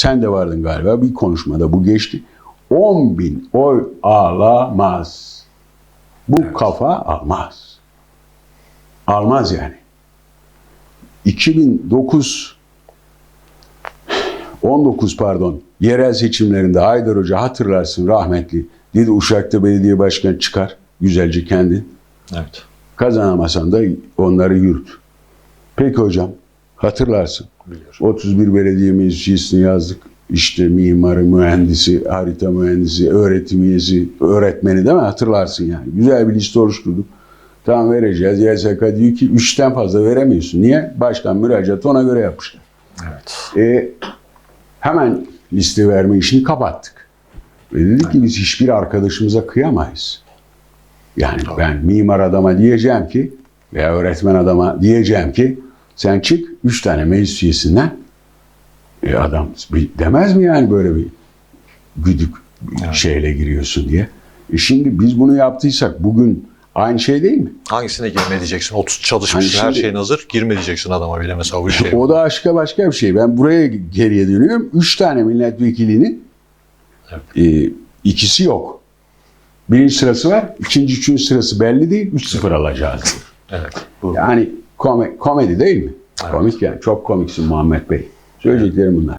Sen de vardın galiba bir konuşmada bu geçti. 10 bin oy alamaz. Bu kafa almaz. Almaz yani. 2009 19 pardon yerel seçimlerinde Haydar Hoca hatırlarsın rahmetli dedi Uşak'ta belediye başkanı çıkar güzelce kendin. Evet. Kazanamasan da onları yürüt. Peki hocam hatırlarsın. Biliyorum. 31 belediye meclisini yazdık. İşte mimarı, mühendisi, harita mühendisi, öğretim üyesi, öğretmeni değil mi? Hatırlarsın yani. Güzel bir liste oluşturduk. Tamam vereceğiz. YSK diyor ki 3'ten fazla veremiyorsun. Niye? Başkan müracaatı ona göre yapmışlar. Evet. E, hemen liste verme işini kapattık. Ve dedik ki biz hiçbir arkadaşımıza kıyamayız. Yani ben mimar adama diyeceğim ki veya öğretmen adama diyeceğim ki sen çık üç tane meclis üyesinden e, adam demez mi yani böyle bir güdük bir şeyle giriyorsun diye. E şimdi biz bunu yaptıysak bugün aynı şey değil mi? Hangisine girme diyeceksin? 30 çalışmışsın, Hani her şeyin hazır. Girme diyeceksin adama bile mesela bu şey. O da başka başka bir şey. Ben buraya geriye dönüyorum. Üç tane milletvekilinin e, ikisi yok. Birinci sırası var. ikinci, üçüncü sırası belli değil. 3-0 alacağız. Evet. Bu Yani kome- komedi değil mi? Evet. Komik yani. Çok komiksin Muhammed Bey. Söyleyeceklerim bunlar.